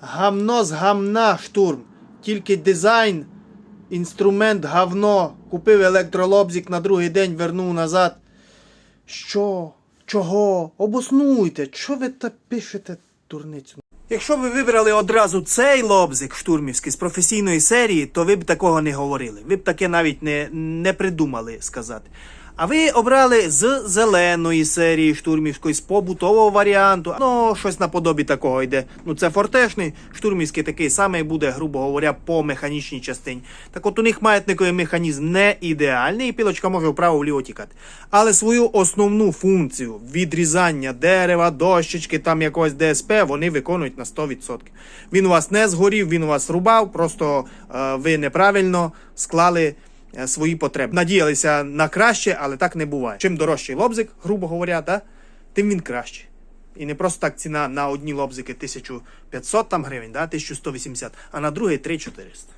Гамно з гамна штурм. Тільки дизайн, інструмент гавно. Купив електролобзик на другий день, вернув назад. Що? Чого? Обоснуйте, що ви та пишете дурницю? Якщо ви вибрали одразу цей лобзик штурмівський з професійної серії, то ви б такого не говорили. Ви б таке навіть не, не придумали сказати. А ви обрали з зеленої серії штурмівської, з побутового варіанту. Ну, щось наподобі такого йде. Ну, це фортешний, штурмівський такий самий буде, грубо говоря, по механічній частині. Так от у них маятниковий механізм не ідеальний, і пілочка може вправо-вліво тікати. Але свою основну функцію відрізання дерева, дощечки, там якогось ДСП, вони виконують на 100%. Він у вас не згорів, він у вас рубав, просто е, ви неправильно склали свої потреби. Надіялися на краще, але так не буває. Чим дорожчий лобзик, грубо говоря, да, тим він краще. І не просто так ціна на одні лобзики 1500 там гривень, да, 1180, а на другий 3400.